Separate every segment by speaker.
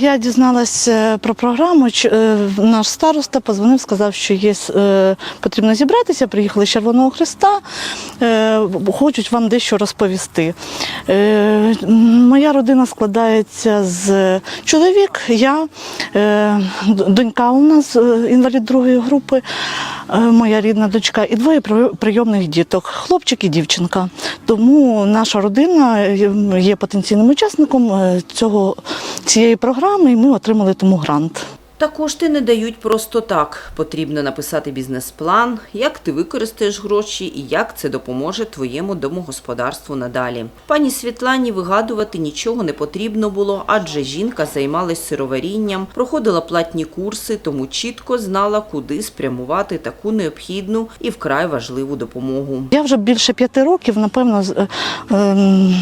Speaker 1: Я дізналася про програму. е, Наш староста позвонив, сказав, що є е, потрібно зібратися. Приїхали з Червоного Христа, е, хочуть вам дещо розповісти. Е, Моя родина складається з чоловік, я, е, донька у нас е, інвалід другої групи, е, моя рідна дочка, і двоє прийомних діток хлопчик і дівчинка. Тому наша родина є- потенційним учасником е, цього цієї програми, і ми отримали тому грант.
Speaker 2: Та кошти не дають просто так. Потрібно написати бізнес-план, як ти використаєш гроші і як це допоможе твоєму домогосподарству надалі. Пані Світлані вигадувати нічого не потрібно було, адже жінка займалась сироварінням, проходила платні курси, тому чітко знала, куди спрямувати таку необхідну і вкрай важливу допомогу.
Speaker 1: Я вже більше п'яти років, напевно, е, ем,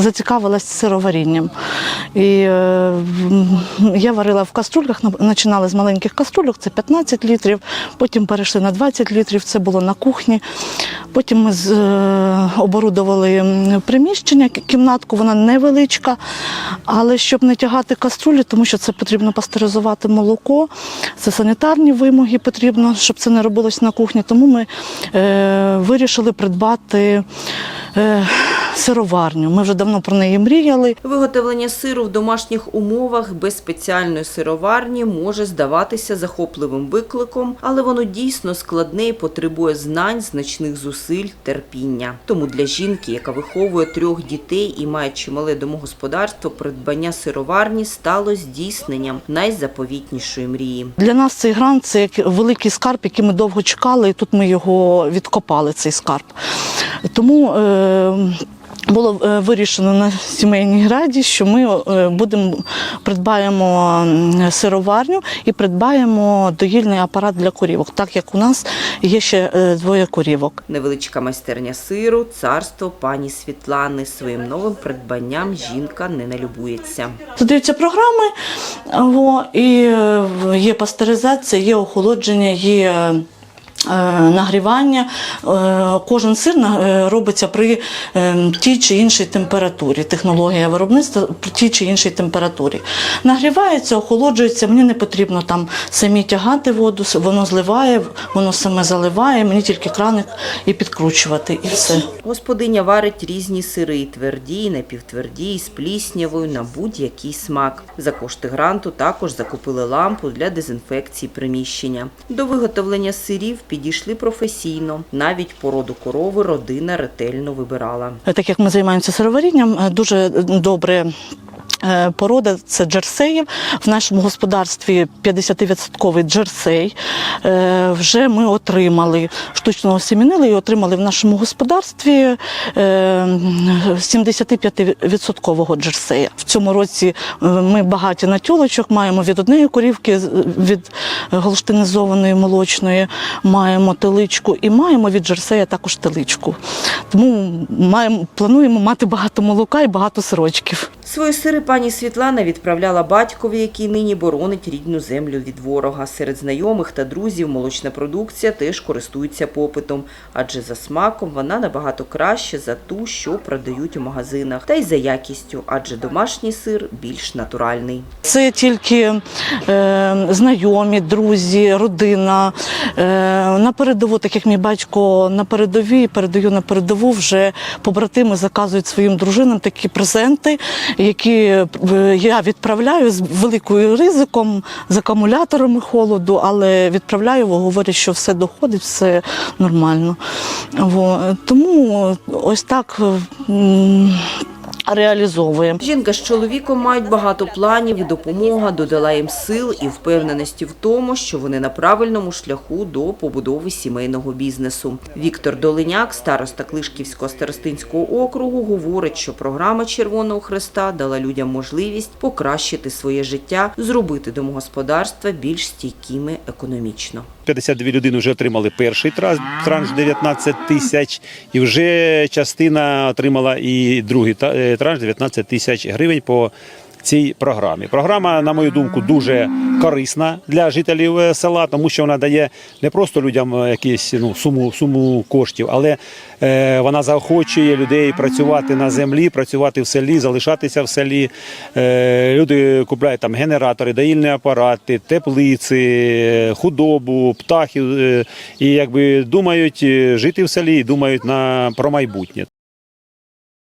Speaker 1: зацікавилась сироварінням. І е, я варила в каструльках, на- починали з маленьких каструльок, це 15 літрів, потім перейшли на 20 літрів, це було на кухні. Потім ми з, е, оборудували приміщення, кімнатку, вона невеличка, але щоб не тягати каструлі, тому що це потрібно пастеризувати молоко, це санітарні вимоги потрібно, щоб це не робилось на кухні. Тому ми е, вирішили придбати е, сироварню. Ми вже давно про неї мріяли.
Speaker 2: Виготовлення сиру в домашніх умовах без спеціальної сироварні може здаватися захопливим викликом, але воно дійсно складне і потребує знань, значних зусиль, терпіння. Тому для жінки, яка виховує трьох дітей і має чимале домогосподарство, придбання сироварні стало здійсненням найзаповітнішої мрії.
Speaker 1: Для нас цей грант це як великий скарб, який ми довго чекали, і тут ми його відкопали, цей скарб. Тому е, було е, вирішено на сімейній раді, що ми е, будемо придбаємо сироварню і придбаємо доїльний апарат для корівок, так як у нас є ще е, двоє корівок.
Speaker 2: Невеличка майстерня сиру, царство пані Світлани. Своїм новим придбанням жінка не налюбується.
Speaker 1: Додаються програми, і є пастеризація, є охолодження, є. Е, Нагрівання, Е, кожен сир е, робиться при тій чи іншій температурі. Технологія виробництва при тій чи іншій температурі. Нагрівається, охолоджується. Мені не потрібно там самі тягати воду, воно зливає, воно саме заливає. Мені тільки краник і підкручувати, і все.
Speaker 2: Господиня варить різні сири, і тверді, і напівтверді, і з пліснявою на будь-який смак. За кошти гранту також закупили лампу для дезінфекції приміщення. До виготовлення сирів підійшли професійно. Навіть породу корови родина ретельно вибирала.
Speaker 1: Так як ми займаємося сироварінням, е, дуже добре. Е, Порода це джерсеїв. В нашому господарстві 50% джерсей. Е, Вже ми отримали штучно осемінили і отримали в нашому господарстві е, 75% джерсея. В цьому році е, ми багаті на тюлочок, маємо від однієї корівки, від голштинізованої молочної, маємо теличку і маємо від джерсея також теличку. Тому маємо, плануємо мати багато молока і багато сирочків.
Speaker 2: Свої сири пані Світлана відправляла батькові, який нині боронить рідну землю від ворога. Серед знайомих та друзів молочна продукція теж користується попитом, адже за смаком вона набагато краще за ту, що продають у магазинах, та й за якістю, адже домашній сир більш натуральний.
Speaker 1: Це тільки е, знайомі, друзі, родина. Е, на передову, так як мій батько на передовій, передаю на передову, вже побратими заказують своїм дружинам такі презенти, які е, я відправляю з великою ризиком, з акумуляторами холоду, але відправляю, говорять, що все доходить, все нормально. Тому ось так. Реалізовуємо.
Speaker 2: Жінка з чоловіком мають багато планів і допомога додала їм сил і впевненості в тому, що вони на правильному шляху до побудови сімейного бізнесу. Віктор Долиняк, староста Клишківського старостинського округу, говорить, що програма Червоного Хреста дала людям можливість покращити своє життя, зробити домогосподарства більш стійкими економічно.
Speaker 3: 52 людини вже отримали перший транш, транш 19 тисяч, і вже частина отримала і другий е, 19 тисяч гривень по цій програмі. Програма, на мою думку, дуже корисна для жителів е, села, тому що вона дає не просто людям е, якісь ну, суму, суму коштів, але е, вона заохочує людей працювати на землі, працювати в селі, залишатися в селі. Е, люди купляють там генератори, доїльні апарати, теплиці, худобу, птахів е, і якби думають е, жити в селі, думають на про майбутнє.